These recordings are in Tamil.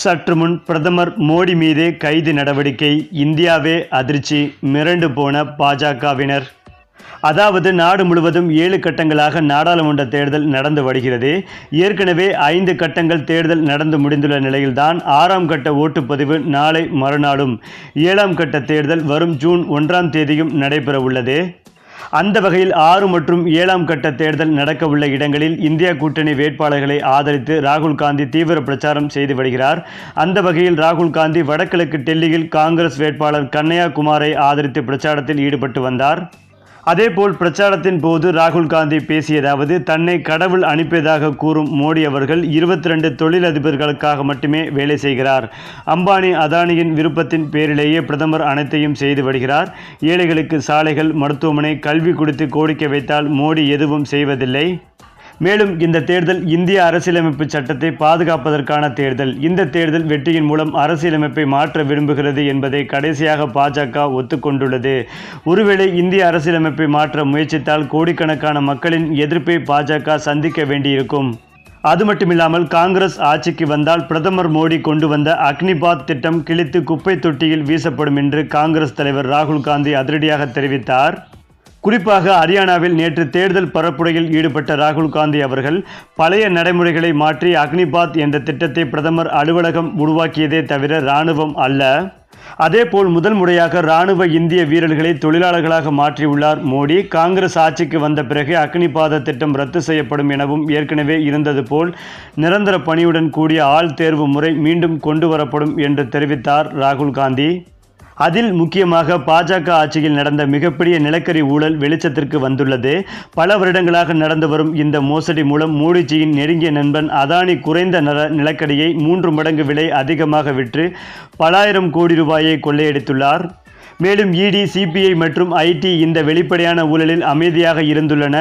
சற்று முன் பிரதமர் மோடி மீது கைது நடவடிக்கை இந்தியாவே அதிர்ச்சி மிரண்டு போன பாஜகவினர். அதாவது நாடு முழுவதும் ஏழு கட்டங்களாக நாடாளுமன்ற தேர்தல் நடந்து வருகிறது. ஏற்கனவே ஐந்து கட்டங்கள் தேர்தல் நடந்து முடிந்துள்ள நிலையில்தான் ஆறாம் கட்ட ஓட்டுப்பதிவு நாளை மறுநாளும். ஏழாம் கட்ட தேர்தல் வரும் ஜூன் ஒன்றாம் தேதியும் நடைபெற உள்ளது அந்த வகையில் ஆறு மற்றும் ஏழாம் கட்ட தேர்தல் நடக்கவுள்ள இடங்களில் இந்தியா கூட்டணி வேட்பாளர்களை ஆதரித்து ராகுல் காந்தி தீவிர பிரச்சாரம் செய்து வருகிறார். அந்த வகையில் ராகுல் காந்தி வடகிழக்கு டெல்லியில் காங்கிரஸ் வேட்பாளர் கன்னையா குமாரை ஆதரித்து பிரச்சாரத்தில் ஈடுபட்டு வந்தார். அதேபோல் பிரச்சாரத்தின் போது ராகுல் காந்தி பேசியதாவது தன்னை கடவுள் அனுப்பியதாக கூறும் மோடி அவர்கள் இருபத்தி ரெண்டு தொழிலதிபர்களுக்காக மட்டுமே வேலை செய்கிறார். அம்பானி அதானியின் விருப்பத்தின் பேரிலேயே பிரதமர் அனைத்தையும் செய்து வருகிறார். ஏழைகளுக்கு சாலைகள் மருத்துவமனை கல்வி கொடுத்து கோரிக்கை வைத்தால் மோடி எதுவும் செய்வதில்லை. மேலும் இந்த தேர்தல் இந்திய அரசியலமைப்பு சட்டத்தை பாதுகாப்பதற்கான தேர்தல். இந்த தேர்தல் வெற்றியின் மூலம் அரசியலமைப்பை மாற்ற விரும்புகிறது என்பதை கடைசியாக பாஜக ஒத்துக்கொண்டுள்ளது. ஒருவேளை இந்திய அரசியலமைப்பை மாற்ற முயற்சித்தால் கோடிக்கணக்கான மக்களின் எதிர்ப்பை பாஜக சந்திக்க வேண்டியிருக்கும். அது மட்டுமில்லாமல் காங்கிரஸ் ஆட்சிக்கு வந்தால் பிரதமர் மோடி கொண்டு வந்த அக்னிபாத் திட்டம் கிழித்து குப்பை தொட்டியில் வீசப்படும் என்று காங்கிரஸ் தலைவர் ராகுல் காந்தி அதிரடியாக தெரிவித்தார். குறிப்பாக ஹரியானாவில் நேற்று தேர்தல் பரப்புரையில் ஈடுபட்ட ராகுல் காந்தி அவர்கள் பழைய நடைமுறைகளை மாற்றி அக்னிபாத் என்ற திட்டத்தை பிரதமர் அலுவலகம் உருவாக்கியதே தவிர இராணுவம் அல்ல. அதேபோல் முதல் முறையாக இராணுவ இந்திய வீரர்களை தொழிலாளர்களாக மாற்றியுள்ளார் மோடி. காங்கிரஸ் ஆட்சிக்கு வந்த பிறகு அக்னிபாத திட்டம் ரத்து செய்யப்படும் எனவும் ஏற்கனவே இருந்தது போல் நிரந்தர பணியுடன் கூடிய ஆள் தேர்வு முறை மீண்டும் கொண்டு வரப்படும் என்று தெரிவித்தார் ராகுல் காந்தி. அதில் முக்கியமாக பாஜக ஆட்சியில் நடந்த மிகப்பெரிய நிலக்கரி ஊழல் வெளிச்சத்திற்கு வந்துள்ளது. பல வருடங்களாக நடந்து வரும் இந்த மோசடி மூலம் மோடிஜியின் நெருங்கிய நண்பன் அதானி குறைந்த நல நிலக்கரியை மூன்று மடங்கு விலை அதிகமாக விற்று பலாயிரம் கோடி ரூபாயை கொள்ளையடித்துள்ளார். மேலும் இடி சிபிஐ மற்றும் ஐடி இந்த வெளிப்படையான ஊழலில் அமைதியாக இருந்துள்ளன.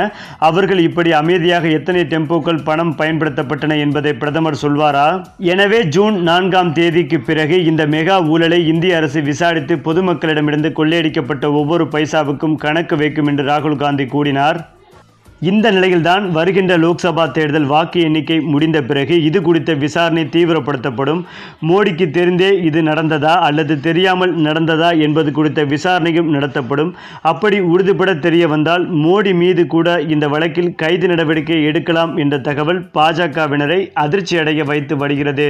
அவர்கள் இப்படி அமைதியாக எத்தனை டெம்போக்கள் பணம் பயன்படுத்தப்பட்டன என்பதை பிரதமர் சொல்வாரா? எனவே ஜூன் நான்காம் தேதிக்கு பிறகு இந்த மெகா ஊழலை இந்திய அரசு விசாரித்து பொதுமக்களிடமிருந்து கொள்ளையடிக்கப்பட்ட ஒவ்வொரு பைசாவுக்கும் கணக்கு வைக்கும் என்று ராகுல் காந்தி கூறினார். இந்த நிலையில்தான் வருகின்ற லோக்சபா தேர்தல் வாக்கு எண்ணிக்கை முடிந்த பிறகு இது குறித்த விசாரணை தீவிரப்படுத்தப்படும். மோடிக்கு தெரிந்தே இது நடந்ததா அல்லது தெரியாமல் நடந்ததா என்பது குறித்த விசாரணையும் நடத்தப்படும். அப்படி உறுதிபட தெரிய வந்தால் மோடி மீது கூட இந்த வழக்கில் கைது நடவடிக்கை எடுக்கலாம் என்ற தகவல் பாஜகவினரை அதிர்ச்சியடைய வைத்து வருகிறது.